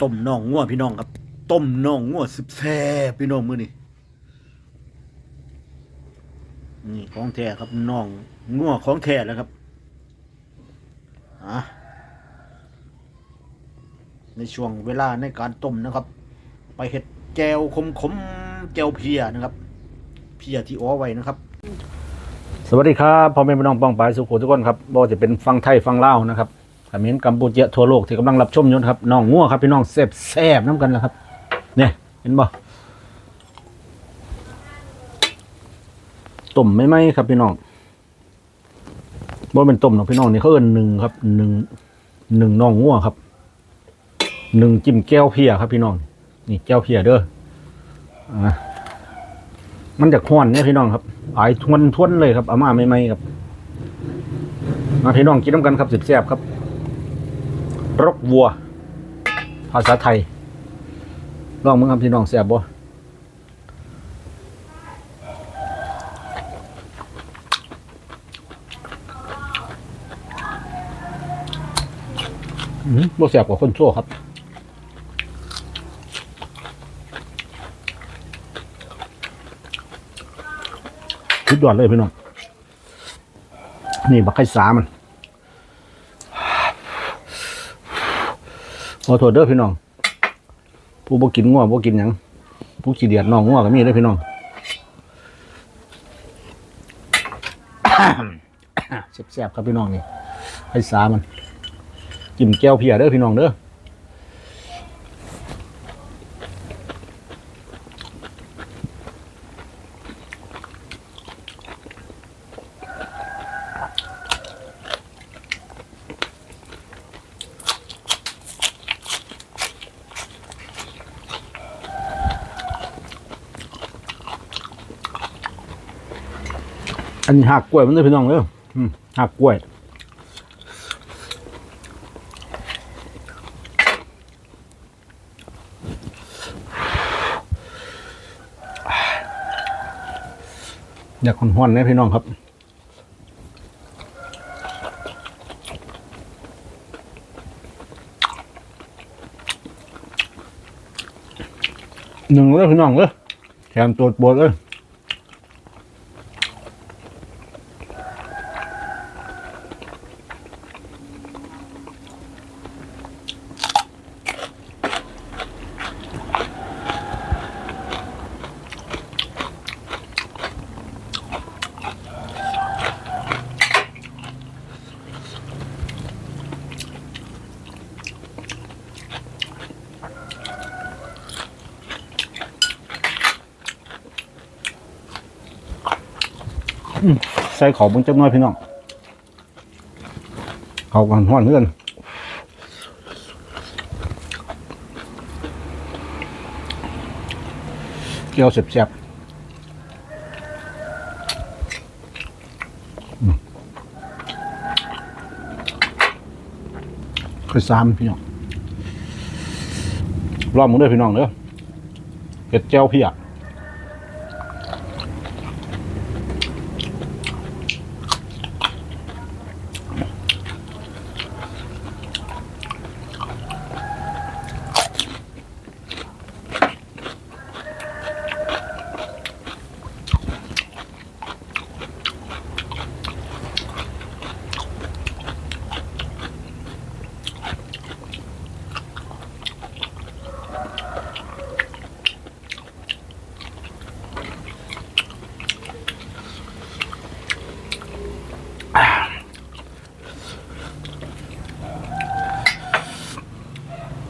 ต้มน่องงัวพี่น้องครับ ต้มน่องงัวสิบแซ่พี่น้องมือนี้นี่ของแท้ครับน่องงัวของแท้แล้วครับอะในช่วงเวลาในการต้มนะครับ ไปเห็ดแจวขมขมแจวเพียนะครับ เพียที่อ้อไว้นะครับ สวัสดีครับพ่อแม่พี่น้องป้องปายสุขุทุกคนครับบ่ว่าจะเป็นฟังไทยฟังเล่านะครับ ขมรกัมพูชาทั่วโลกที่กำลังรับชมอยู่ครับน้องงัวครับพี่น้องแซ่บแซ่บน้ำกันแล้วครับเนี่ยเห็นบ่ต้มไม่ไหมครับพี่น้องบ่เป็นต้มหรอกพี่น้องนี่เขาเอิ้นหนึ่งครับหนึ่งหนึ่งน้องงัวครับหนึ่งจิ้มแก้วเพียครับพี่น้องนี่แก้วเพียเด้ออ่ามันจะควนเนี่ยพี่น้องครับอายทวนทวนเลยครับเอามาไม่ไหมครับมาพี่น้องกินน้ำกันครับสิบแซ่บครับ รกวัว ภาษาไทยลองมึงครับพี่น้องแซ่บบ่อืมบ่แซ่บกว่าคนชั่วครับสุดยอดเลยพี่น้อง นี่บักไข่สามัน ขอโทษเด้อพี่น้อง ผู้บ่กินง่วงบ่กินหยังผู้ขี้เดียดน้องง่วงก็มีเด้อพี่น้องแซ่บๆครับพี่น้องนี่ไอ้สามันจิ้มแก้วเพียเด้อพี่น้องเด้อ นนี้หักกล้วยมันเด้พี่น้องเด้ออืมหักกล้วยอยากห้อนๆนะพี่น้องครับหนึ่งเลยพี่น้องเลยแถมตัวบดเลย ใส่ของบนจักหน้อยพี่น้องเขากันห้อนเพื่อนเกี่ยวเสียบๆคือซ้ำพี่น้องรอบมึงด้วยพี่น้องเด้อเห็ดเจ้าพี่อะ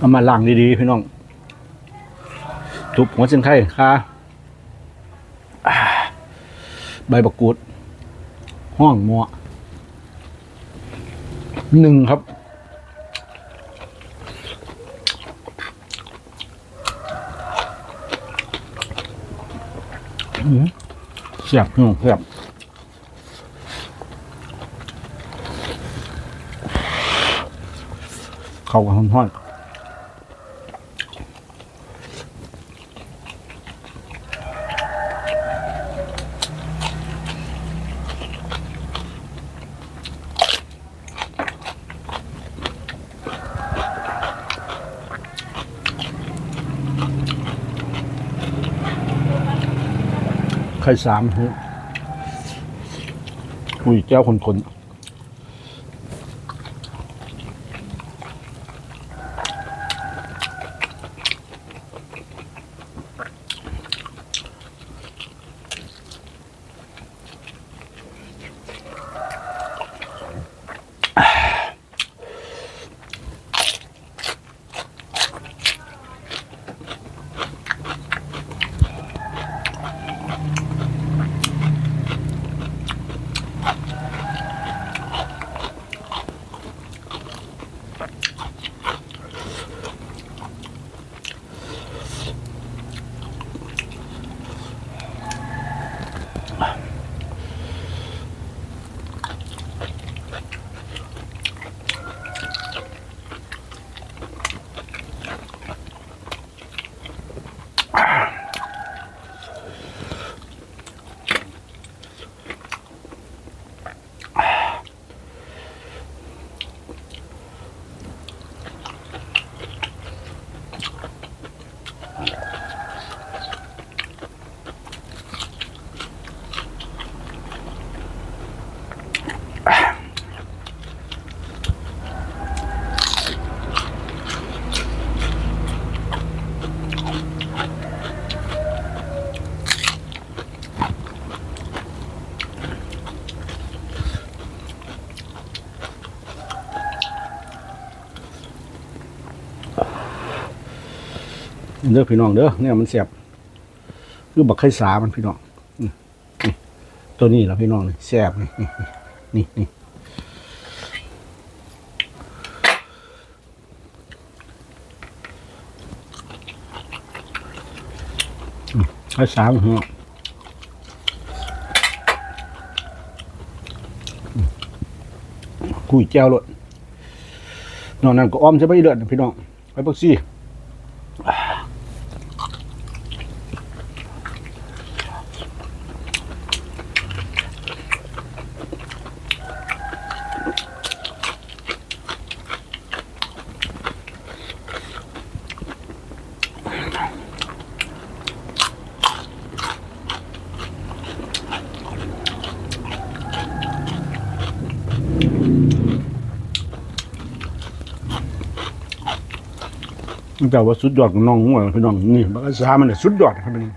เอามาล้างดีๆพี่น้องทุบหัวเส้นไข่ค่ะใบบักกูด ห้องมัวหนึ่งครับ เสียบพี่น้องเสียบเข้ากับห้อนๆ ไข่สามครับอุ้ยแก้วคนๆ เด้อพี่น้องเด้อเนี่ยมันเสียบคือบักไข่สามันพี่น้องนี่ตัวนี้ละพี่น้องเนี่แซ่บนี่นี่นี่ไข่สาพี่น้องกุ้ยแจ้วรดนอกนั้นก็อ้อมใช่ไหมเดือดพี่น้องไปปักซี่ แต่ว่าสุดยอดของน้องง่วพี่น้องนี่บักสามันเนี่ยสุดยอดครับพี่น้อง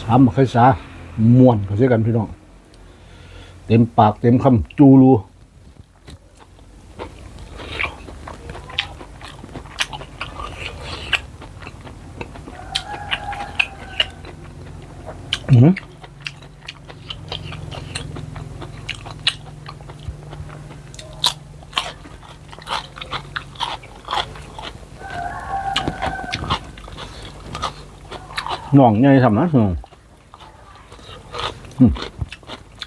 สามบักสามวนเขาเสียกันพี่น้อง เต็มปากเต็มคำจูรูอืม หน่องใหญ่ทำนะหน่องอืม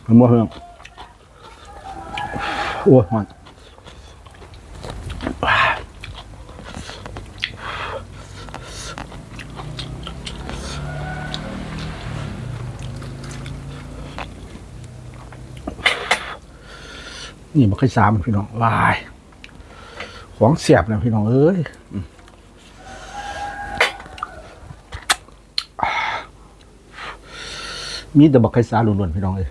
เห็นบ่เพื่อนโอ้ยมันนี่มันค่อยสามพี่น้องวาย ของเสียบนะพี่น้องเอ้ย มีแต่บักไข่สาล้วนๆพี่น้องเอ้ย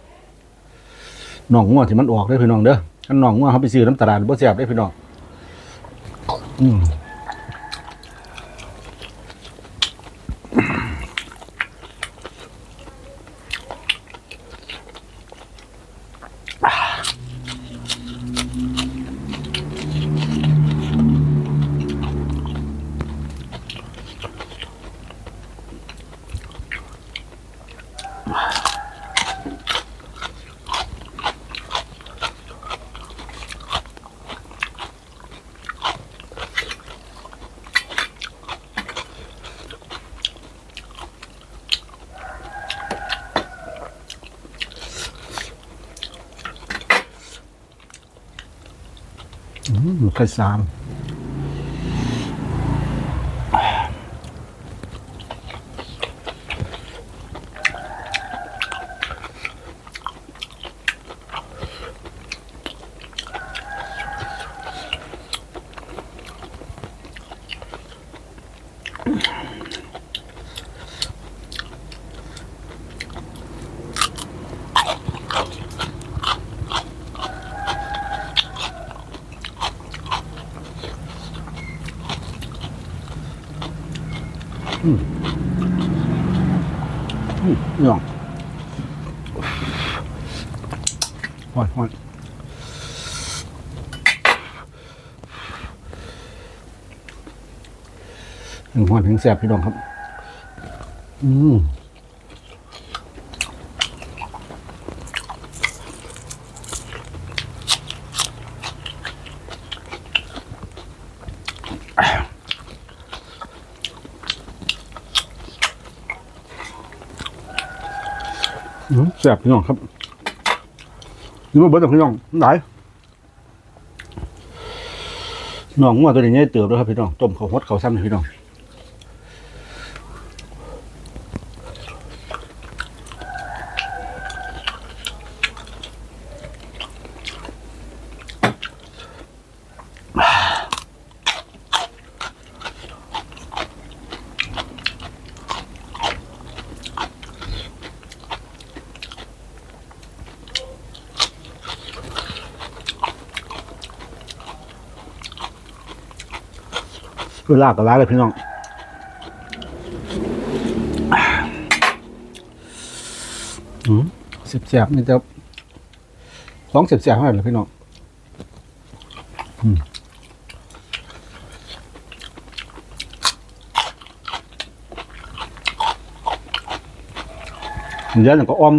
หนองงัวที่มันออกได้พี่น้องเด้ออันหนองงัวเขาไปซื้อน้ำตลาดบ่แซ่บได้พี่น้องอืม อืม อืมอืหยองหอนหอนหอนถึงแสบพี่น้องครับ อืม อืมแสบพี่น้องครับนี่มันเบิร์ดพี่น้องไหนน้องงัวตัวนี้ใหญ่เติบแล้วครับพี่น้องต้มข้าวฮดข้าวซ้ำเลยพี่น้อง คือลากกับร้ายเลยพี่น้องอืมเสียบเสียบๆนี่จะสองเสียบเสียบเท่าไหร่เลยพี่น้องอืมเดี๋ยวหนึ่งก็อม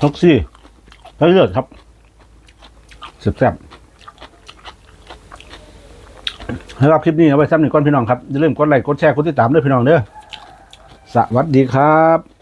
ท็อกซี่ใช้เลือดครับเสียบเสียบ สำหรับคลิปนี้เอาไว้ซ้ำหนึ่งก้อนพี่น้องครับอย่าลืมกดไลค์กดแชร์กดติดตามด้วยพี่น้องเด้อสวัสดีครับ